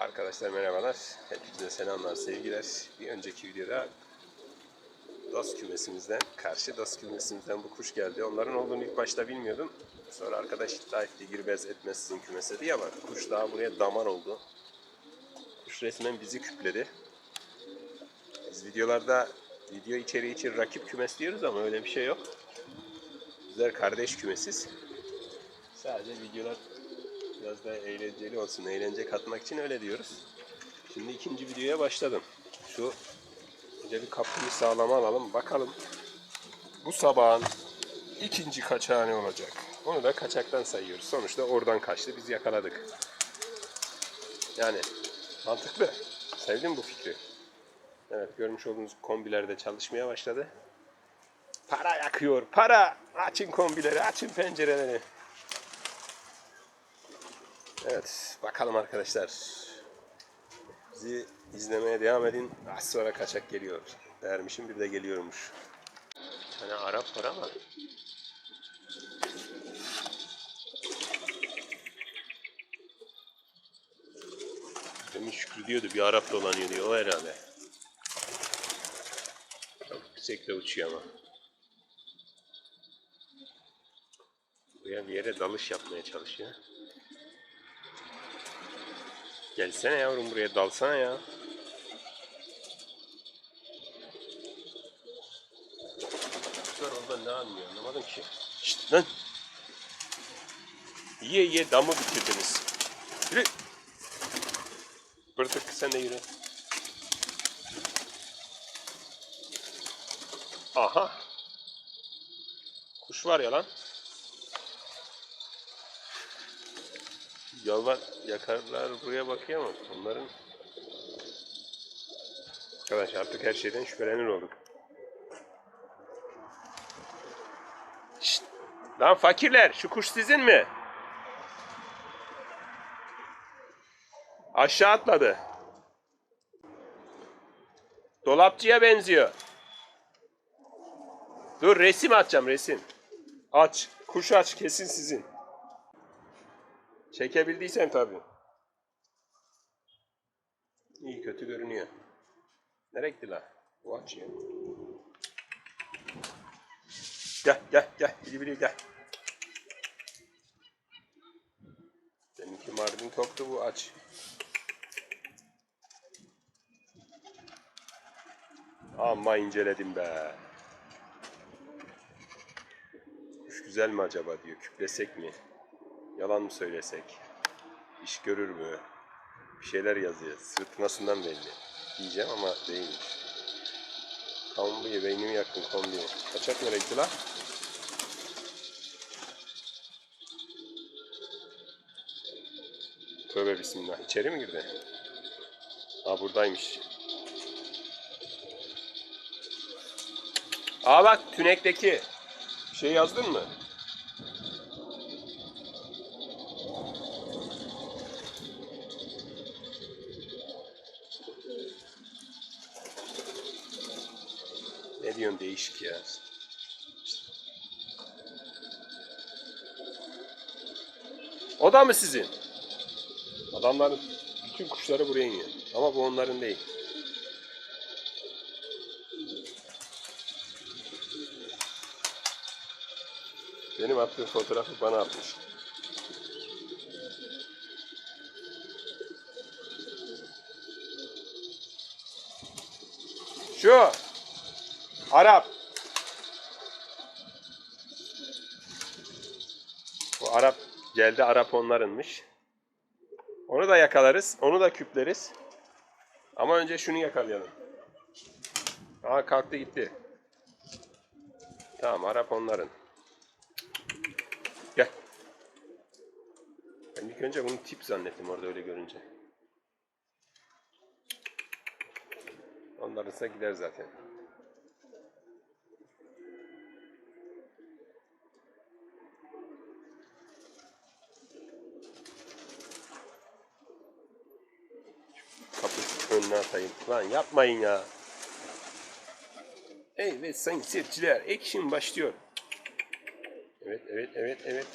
Arkadaşlar merhabalar. Hepinize selamlar, sevgiler. Bir önceki videoda DOS kümesimizden, karşı DOS kümesimizden bu kuş geldi. Onların olduğunu ilk başta bilmiyordum. Sonra arkadaş iddia etti, girbez etmez sizin kümese diye ama kuş daha buraya damar oldu. Kuş resmen bizi küpledi. Biz videolarda video içeriği için rakip kümes diyoruz ama öyle bir şey yok. Bizler kardeş kümesiz. Sadece videolar biraz da eğlenceli olsun, eğlence katmak için öyle diyoruz. Şimdi ikinci videoya başladım. Şu önce bir kapıyı sağlama alalım. Bakalım bu sabahın ikinci kaçağı ne olacak? Onu da kaçaktan sayıyoruz. Sonuçta oradan kaçtı, biz yakaladık. Yani mantıklı. Sevdim bu fikri. Evet görmüş olduğunuz kombiler de çalışmaya başladı. Para yakıyor, para! Açın kombileri, açın pencereleri. Evet, bakalım arkadaşlar. Bizi izlemeye devam edin. Az sonra kaçak geliyor. Dermişim bir de geliyormuş. Bir tane Arap var ama. Demin Şükrü diyordu bir Arap dolanıyor diyor. O herhalde. Çok yüksekte uçuyor ama. Buraya bir yere dalış yapmaya çalışıyor. Gelsene yavrum buraya dalsana ya. Çocuklar orada ne anlıyor anlamadım ki. Şşt lan. Yiye yiye damı bitirdiniz. Yürü. Bırtık sen de yürü. Aha. Kuş var ya lan. Yalvar yakarlar buraya bakıyor ama onların Arkadaş artık her şeyden şüphelenir olduk. Şşt! Lan fakirler şu kuş sizin mi? Aşağı atladı. Dolapçıya benziyor. Dur resim atacağım resim. Aç. Kuş aç kesin sizin. Çekebildiysen tabii. İyi kötü görünüyor. Nereye gitti lan? Bu açıyor. Gel gel gel. Bili bili gel. Seninki Mardin toktu bu aç. Amma inceledim be. Kuş güzel mi acaba diyor. Küplesek mi? Yalan mı söylesek? İş görür mü? Bir şeyler yazıyor. Sırıtmasından belli. Diyeceğim ama değilmiş. Kombi, beynimi yaktın kombi. Kaçak nereye gitti lan? Tövbe bismillah. İçeri mi girdi? Aa buradaymış. Aa bak tünekteki. Bir şey yazdın mı? Diyorsun değişik ya. O da mı sizin? Adamların bütün kuşları buraya iniyor. Ama bu onların değil. Benim attığım fotoğrafı bana atmış. Şu Arap. Bu Arap geldi Arap onlarınmış. Onu da yakalarız. Onu da küpleriz. Ama önce şunu yakalayalım. Aa kalktı gitti. Tamam Arap onların. Gel. Ben ilk önce bunu tip zannettim orada öyle görünce. Onlarınsa gider zaten. ne atayım. Lan yapmayın ya. Evet sayın seyirciler. Action başlıyor. Evet evet evet evet.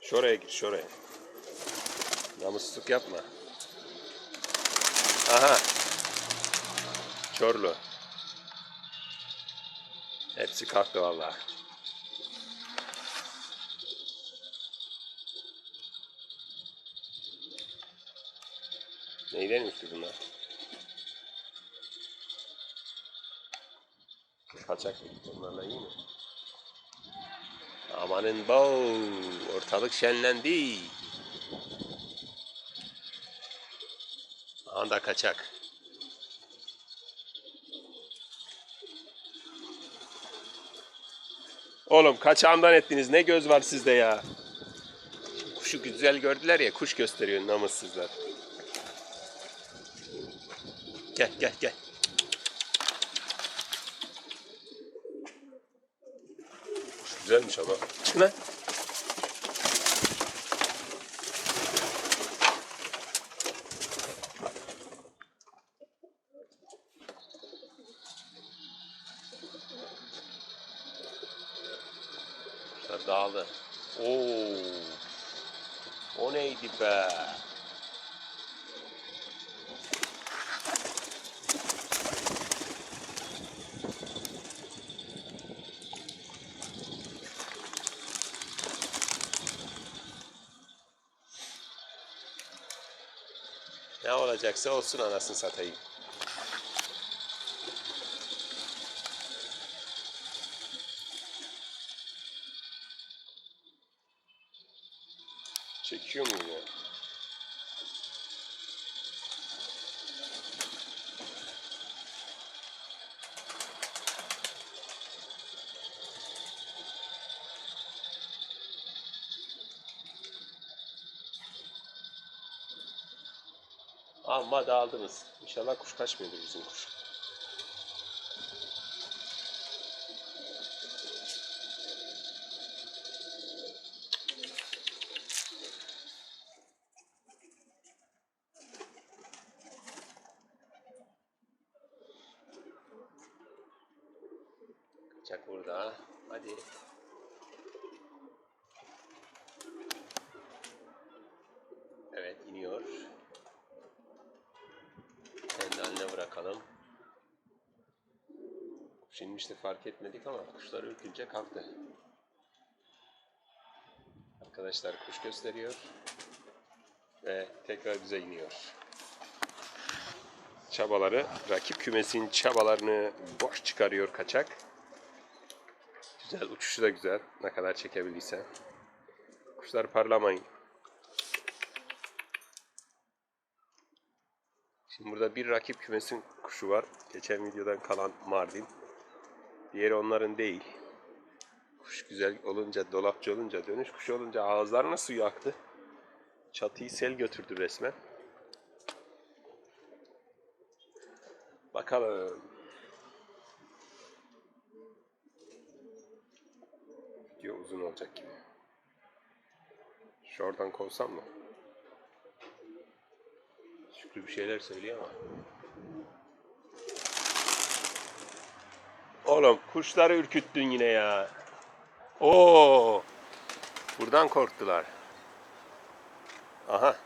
Şuraya git şuraya. Namussuzluk yapma. Aha. Çorlu. Hepsi kalktı vallahi. Neydenmiş ki bunlar? Kaçak onlarla iyi mi? Amanın bow, ortalık şenlendi. Anda kaçak. Oğlum kaçağımdan ettiniz. Ne göz var sizde ya? Kuşu güzel gördüler ya. Kuş gösteriyor namussuzlar. Gel gel gel. Güzelmiş ama. Lan. Kuşlar dağıldı. Oo. O neydi be? Ne olacaksa olsun anasını satayım. Çekiyor muyum ya? Amma dağıldınız. İnşallah kuş kaçmıyordur bizim kuş. Kaçak burada. Hadi. Evet iniyor. Kendi Kuş inmişti fark etmedik ama kuşlar ürkünce kalktı. Arkadaşlar kuş gösteriyor. Ve tekrar bize iniyor. Çabaları, rakip kümesin çabalarını boş çıkarıyor kaçak. Güzel, uçuşu da güzel. Ne kadar çekebildiyse. Kuşlar parlamayın. Şimdi burada bir rakip kümesin kuşu var. Geçen videodan kalan Mardin. Diğeri onların değil. Kuş güzel olunca, dolapçı olunca, dönüş kuşu olunca ağızlarına suyu aktı. Çatıyı sel götürdü resmen. Bakalım. Video uzun olacak gibi. Şuradan kovsam mı? Şükrü bir şeyler söylüyor ama. Oğlum kuşları ürküttün yine ya. Oo! Buradan korktular. Aha.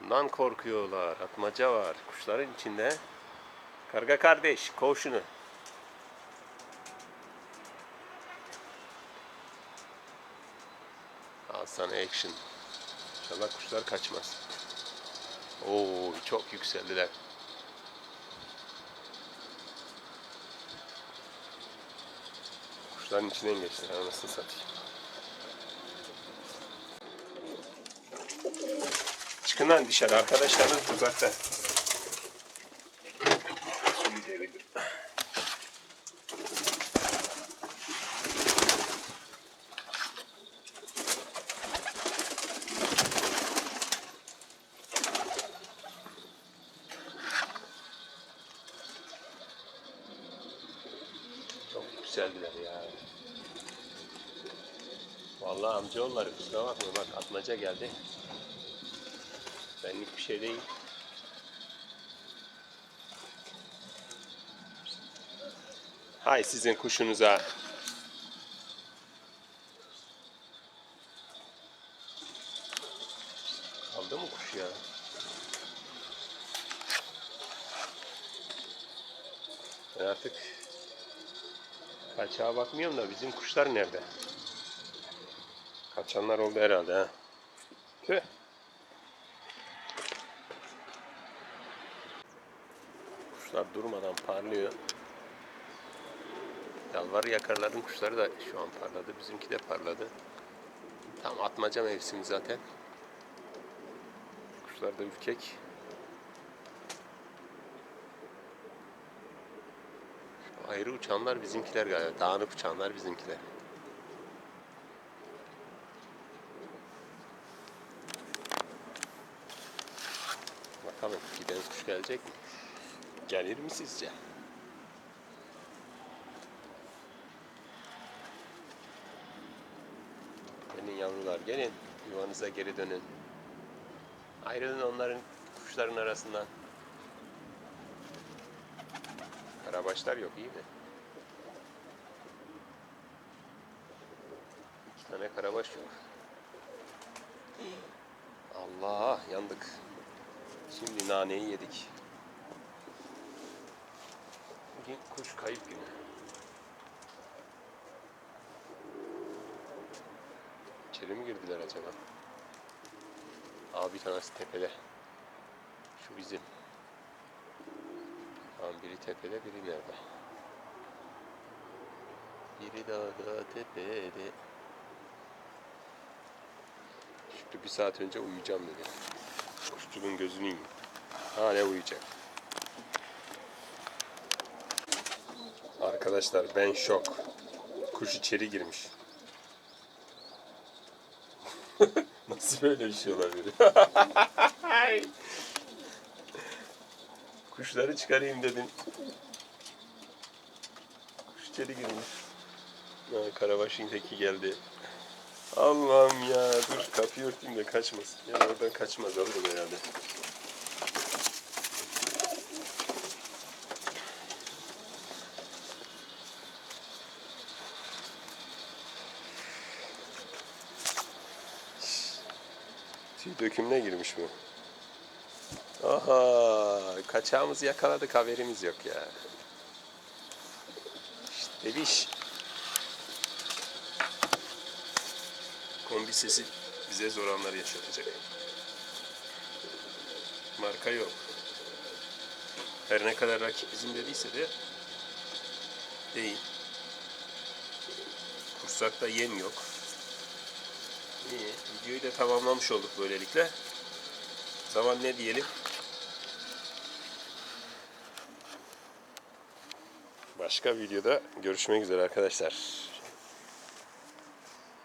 Bundan korkuyorlar. Atmaca var. Kuşların içinde. Karga kardeş, kov şunu. Al sana action. İnşallah kuşlar kaçmaz. Oo, çok yükseldiler. Kuşların içinden geçtiler. Anasını satayım. Çıkın lan dışarı. Arkadaşlarınız uzakta. güzeldiler ya. Vallahi amcaoğulları kusura bakmayın bak atmaca geldi. Benlik bir şey değil. Hay sizin kuşunuza. Kaldı mı kuş ya? Ben artık kaçağa bakmıyorum da bizim kuşlar nerede? Kaçanlar oldu herhalde ha. Tüh. Kuşlar durmadan parlıyor. Yalvar yakarların kuşları da şu an parladı. Bizimki de parladı. Tam atmaca mevsimi zaten. Kuşlar da ürkek. Ayrı uçanlar bizimkiler galiba. Dağınık uçanlar bizimkiler. Bakalım giden kuş gelecek mi? Gelir mi sizce? Gelin yavrular gelin. Yuvanıza geri dönün. Ayrılın onların kuşların arasından. Karabaşlar yok iyi mi? İki tane karabaş yok. Allah yandık. Şimdi naneyi yedik. Bugün kuş kayıp günü. İçeri mi girdiler acaba? Abi tanesi tepede. Şu bizim. Tamam biri tepede biri nerede? Biri dağda tepede. Şükrü bir saat önce uyuyacağım dedi. Kuşçunun gözünü yiyeyim. Hala uyuyacak. Arkadaşlar ben şok. Kuş içeri girmiş. Nasıl böyle bir şey olabilir? Kuşları çıkarayım dedin. Kuş içeri girmiş. Ha, Karabaş'ın teki geldi. Allah'ım ya dur kapıyı örteyim de kaçmasın. Ya oradan kaçmaz alırım herhalde. Tüy dökümüne girmiş bu. Aha, kaçağımızı yakaladık haberimiz yok ya. İşte biş. Kombi sesi bize zor anlar yaşatacak. Marka yok. Her ne kadar rakip bizim dediyse de değil. Kursakta yem yok. İyi. Videoyu da tamamlamış olduk böylelikle. Zaman ne diyelim? Başka videoda görüşmek üzere arkadaşlar.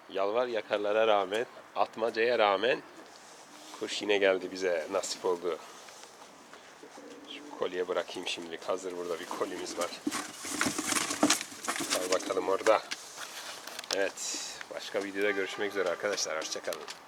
Yalvar yakarlara rağmen, atmacaya rağmen kuş yine geldi bize. Nasip oldu. Şu kolye bırakayım şimdilik. Hazır burada bir kolimiz var. Al bakalım orada. Evet. Başka videoda görüşmek üzere arkadaşlar. Hoşçakalın.